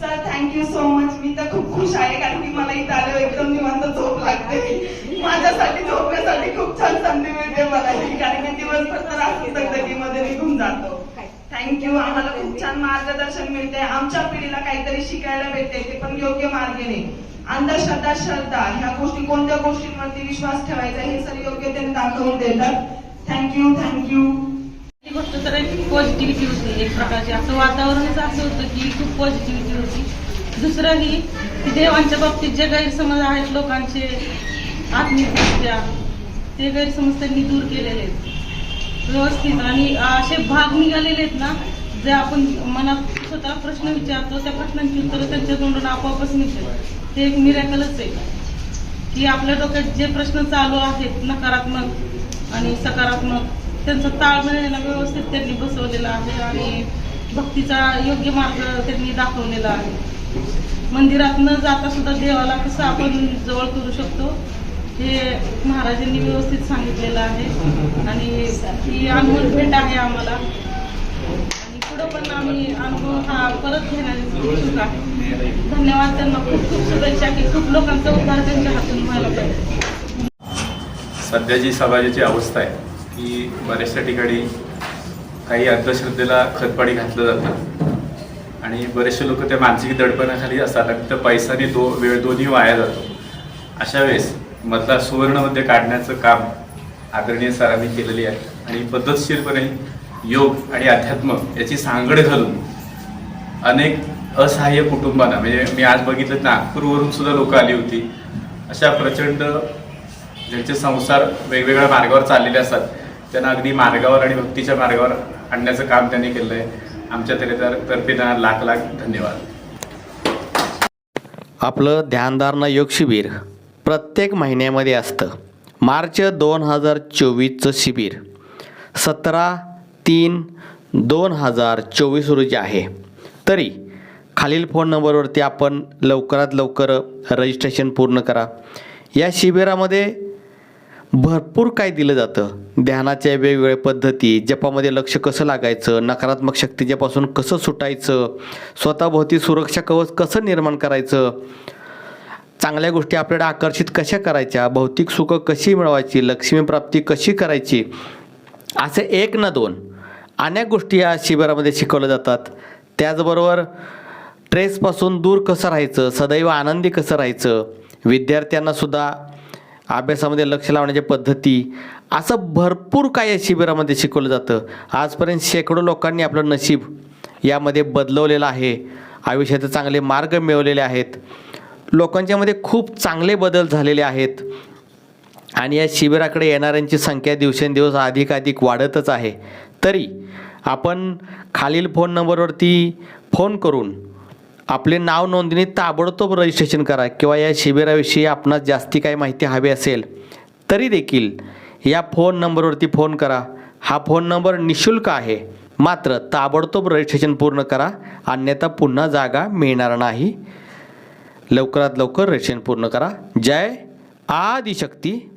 Sir thank you so much मी तर खूप खुश आहे कारण की मला इथं आल्यावर एकदम निवांत झोप लागते. माझ्यासाठी झोपण्यासाठी खूप छान संधी मिळते मला कारण की दिवसभर तर असं दगदगीमध्ये निघून जातो. थँक्यू आम्हाला खूप छान मार्गदर्शन मिळते. आमच्या पिढीला काहीतरी शिकायला भेटते ते पण योग्य मार्गेने. अंधश्रद्धा श्रद्धा ह्या गोष्टी कोणत्या गोष्टींवरती विश्वास ठेवायचा हे सर योग्य योग्यतेने दाखवून देतात. थँक्यू थँक्यू ही गोष्ट तर एक पॉझिटिव्हिटी होती एक प्रकारची. असं वातावरणच असं होतं की खूप पॉझिटिव्हिटी होती. दुसरं ही की देवांच्या बाबतीत जे गैरसमज आहेत लोकांचे आत्मिकदृष्ट्या ते गैरसमज त्यांनी दूर केलेले आहेत. व्यवस्थित. आणि असे भाग निघालेले आहेत ना जे आपण मनात स्वतः प्रश्न विचारतो त्या प्रश्नांची उत्तरं त्यांच्या तोंडून आपोआपच निघतात ते एक मिरॅकलच आहे. की आपल्या डोक्यात जे प्रश्न चालू आहेत नकारात्मक आणि सकारात्मक त्यांचा ताळमेळ आहे व्यवस्थित त्यांनी बसवलेला आहे आणि भक्तीचा योग्य मार्ग त्यांनी दाखवलेला आहे. मंदिरात न जाता सुद्धा देवाला कसं आपण जवळ करू शकतो हे महाराजांनी व्यवस्थित सांगितलेलं आहे. आणि ही अनमोल भेट आहे आम्हाला. आणि पुढं पण आम्ही अनुभव हा परत घेण्याची आहे. धन्यवाद त्यांना. खूप खूप शुभेच्छा की खूप लोकांचा उद्धार त्यांच्या हातून व्हायला पाहिजे. सध्या जी समाजाची अवस्था आहे की बऱ्याचशा ठिकाणी काही अंधश्रद्धेला खतपाणी घातलं जातं. आणि बरेचसे लोक त्या मानसिक दडपणाखाली असतात आणि तर पैसा दो वेळ दोन्ही वाया जातो. अशा वेळेस मधला सुवर्णमध्ये काढण्याचं काम आदरणीय सरांनी केलेली आहे. आणि पद्धतशीरपणे योग आणि अध्यात्म याची सांगड घालून अनेक असहाय्य कुटुंबांना म्हणजे मी आज बघितलं नागपूरवरून सुद्धा लोक आली होती. अशा प्रचंड ज्यांचे संसार वेगवेगळ्या मार्गावर चाललेले असतात त्यांना अगदी मार्गावर आणि भक्तीच्या मार्गावर आणण्याचं काम त्यांनी केलं आहे आमच्या तरी तर तर्फे त्यांना लाख लाख धन्यवाद. आपलं ध्यानधारणा योग शिबिर प्रत्येक महिन्यामध्ये असतं. मार्च दोन हजार चोवीसचं शिबिर. सतरा तीन दोन हजार चोवीस रोजी आहे. तरी खालील फोन नंबरवरती आपण लवकरात लवकर रजिस्ट्रेशन पूर्ण करा. या शिबिरामध्ये भरपूर काय दिलं जातं. ध्यानाच्या वेगवेगळ्या पद्धती जपामध्ये लक्ष कसं लागायचं नकारात्मक शक्तीच्यापासून कसं सुटायचं स्वतःभोवती सुरक्षा कवच कसं निर्माण करायचं चांगल्या गोष्टी आपल्याला आकर्षित कशा करायच्या भौतिक सुख कशी मिळवायची लक्ष्मीप्राप्ती कशी करायची असे एक ना दोन अनेक गोष्टी या शिबिरामध्ये शिकवल्या जातात. त्याचबरोबर ट्रेसपासून दूर कसं राहायचं सदैव आनंदी कसं राहायचं विद्यार्थ्यांनासुद्धा अभ्यासामध्ये लक्ष लावण्याच्या पद्धती असं भरपूर काय या शिबिरामध्ये शिकवलं जातं. आजपर्यंत शेकडो लोकांनी आपलं नशीब यामध्ये बदलवलेलं आहे. आयुष्याचे चांगले मार्ग मिळवलेले आहेत. लोकांच्यामध्ये खूप चांगले बदल झालेले आहेत. आणि या शिबिराकडे येणाऱ्यांची संख्या दिवसेंदिवस अधिकाधिक वाढतच आहे. तरी आपण खालील फोन नंबरवरती फोन करून आपले नाव नोंदणी ताबडतोब रजिस्ट्रेशन करा किंवा या शिबिराविषयी आपणास जास्ती काही माहिती हवी असेल तरी देखील या फोन नंबरवरती फोन करा. हा फोन नंबर निशुल्क आहे. मात्र ताबडतोब रजिस्ट्रेशन पूर्ण करा. अन्यथा पुन्हा जागा मिळणार नाही. लवकरात लवकर रजिस्ट्रेशन पूर्ण करा. जय आदिशक्ती.